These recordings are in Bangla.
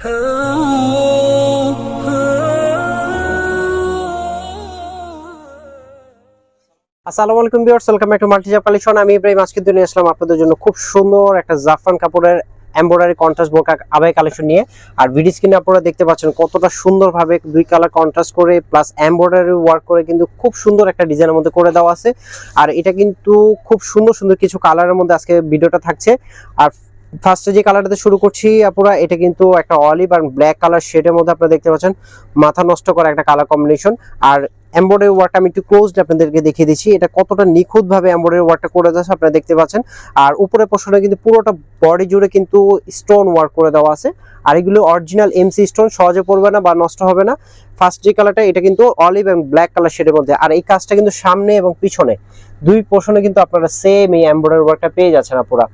আসসালামু আলাইকুম ভিউয়ার্স ওয়েলকাম ব্যাক টু মাল্টিজা কালেকশন আমি ইব্রাহিম আজকে দিনে আসলাম আপনাদের জন্য খুব সুন্দর একটা জাফরান কাপড়ের এমব্রয়ডারি কন্ট্রাস্ট বোরকা আবাই কালেকশন নিয়ে। আর ভিডিও স্ক্রিনে আপনারা দেখতে পাচ্ছেন কতটা সুন্দরভাবে দুই কালার কন্ট্রাস্ট করে প্লাস এমব্রয়ডারি ওয়ার্ক করে কিন্তু খুব সুন্দর একটা ডিজাইনের মধ্যে করে দেওয়া আছে। আর এটা কিন্তু খুব সুন্দর সুন্দর কিছু কালারের মধ্যে আজকে ভিডিওটা থাকছে। আর ফার্স্টে যে কালারটাতে শুরু করছি আপনারা এটা কিন্তু একটা অলিভ আর ব্ল্যাক কালার শেডের মধ্যে আপনারা দেখতে পাচ্ছেন। মাথা নষ্ট করা একটা কালার কম্বিনেশন আর এমব্রয়ডারি ওয়ার্কটা আমি একটু ক্লোজড আপনাদেরকে দেখিয়ে দিচ্ছি। এটা কতটা নিখুঁত ভাবে এমব্রয়ডারি ওয়ার্কটা করে যাচ্ছে আপনারা দেখতে পাচ্ছেন। আর উপরে পোর্শনে কিন্তু পুরোটা বডি জুড়ে কিন্তু স্টোন ওয়ার্ক করে দেওয়া আছে। আর এগুলো অরিজিনাল এমসি স্টোন সহজে পড়বে না বা নষ্ট হবে না। ফার্স্ট যে কালারটা এটা কিন্তু অলিভ এবং ব্ল্যাক কালার শেডের মধ্যে। আর এই কাজটা কিন্তু সামনে এবং পিছনে। দুই পোর্শনে কিন্তু আপনারা সেম এই এমব্রয়ডারি ওয়ার্কটা পেয়ে যাচ্ছেন আপনারা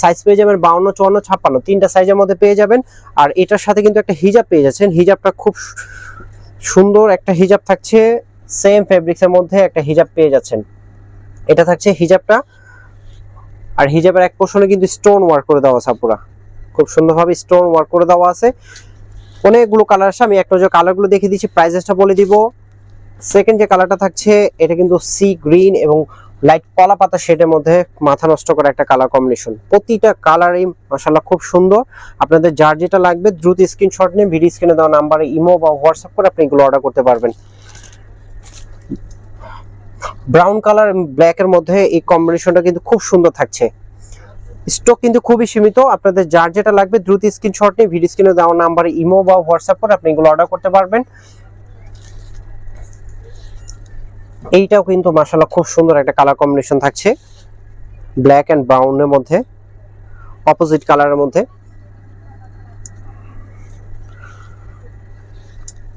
সাইজ পেয়ে যাবেন বাউন্ন, চুয়ান্ন, ছাপ্পান্ন। তিনটা সাইজের মধ্যে পেয়ে যাবেন। আর এটার সাথে কিন্তু একটা হিজাব পেয়ে যাচ্ছেন। হিজাবটা খুব সুন্দর একটা হিজাব থাকছে। সেম ফেব্রিক্সের মধ্যে একটা হিজাব পেয়ে যাচ্ছেন। এটা থাকছে হিজাবটা আর হিজাবের এক পোর্শনে কিন্তু স্টোন ওয়ার্ক করে দেওয়া আছে আপুরা। খুব সুন্দরভাবে স্টোন ওয়ার্ক করে দেওয়া আছে। অনেকগুলো কালার আছে আমি একটা যে কালারগুলো দেখিয়ে দিচ্ছি প্রাইসেসটা বলে দিব। সেকেন্ড যে কালারটা থাকছে, এটা কিন্তু সি গ্রিন এবং লাইট কলা পাতা শেডের মধ্যে মাথা নষ্ট করা একটা কালার কম্বিনেশন প্রতিটা কালারই মাসাল্লাহ খুব সুন্দর। আপনাদের যার যেটা লাগবে, দ্রুত স্ক্রিনশট নিয়ে ভিডিও স্ক্রিনে দেওয়া নাম্বারে ইমো বা হোয়াটসঅ্যাপ করে আপনি এগুলো অর্ডার করতে পারবেন। ব্রাউন কালার ব্ল্যাক এর মধ্যে এই কম্বিনেশনটা কিন্তু খুব সুন্দর থাকছে। স্টক কিন্তু খুবই সীমিত, আপনাদের যার যেটা লাগবে দ্রুত স্ক্রিনশট নিয়ে ভিডিও স্ক্রিনে দেওয়া নাম্বারে ইমো বা হোয়াটসঅ্যাপ করে আপনি এগুলো অর্ডার করতে পারবেন। এইটাও কিন্তু মাসাল্লাহ খুব সুন্দর একটা কালার কম্বিনেশন থাকছে ব্ল্যাক অ্যান্ড ব্রাউনের মধ্যে অপোজিট কালারের মধ্যে।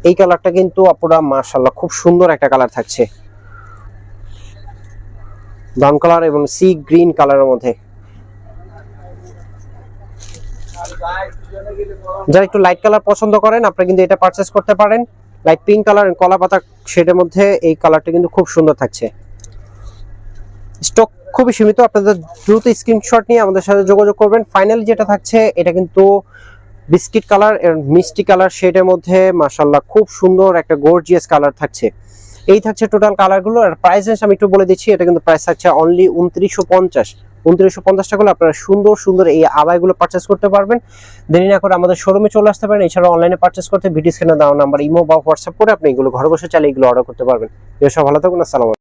এই কালারটা কিন্তু আপুরা মাশাল্লাহ খুব সুন্দর একটা কালার থাকছে। ব্রাউন কালার এবং সি গ্রিন কালারের মধ্যে। যারা একটু লাইট কালার পছন্দ করেন আপনারা কিন্তু এটা পারচেস করতে পারেন। লাইট পিঙ্ক কালার কলা পাতা শেডের মধ্যে এই কালারটা কিন্তু খুব সুন্দর থাকছে। স্টক খুবই সীমিত, আপনাদের দ্রুত স্ক্রিনশট নিয়ে আমাদের সাথে যোগাযোগ করবেন। ফাইনালি যেটা থাকছে, এটা কিন্তু বিস্কিট কালার মিষ্টি কালার শেডের মধ্যে মাশাল্লাহ খুব সুন্দর একটা গর্জিয়াস কালার থাকছে। এই থাকছে টোটাল কালারগুলো আর প্রাইস আমি একটু বলে দিচ্ছি, এটা কিন্তু প্রাইস থাকছে অনলি উনত্রিশশো পঞ্চাশ। উনত্রিশশো পঞ্চাশ টাকা হলে আপনারা সুন্দর সুন্দর এই আবাইগুলো পার্চেস করতে পারবেন। দেরি না করে আমাদের শোরুমে চলে আসতে পারেন এছাড়া অনলাইনে পার্চেস করতে, ভিডিও স্ক্রিনে দেওয়া নাম্বার ইমো বা হোয়াটসঅ্যাপ করে আপনি এগুলো ঘর বসে চালিয়ে এগুলো অর্ডার করতে পারবেন। এসব ভালো থাকুন, আসসালাম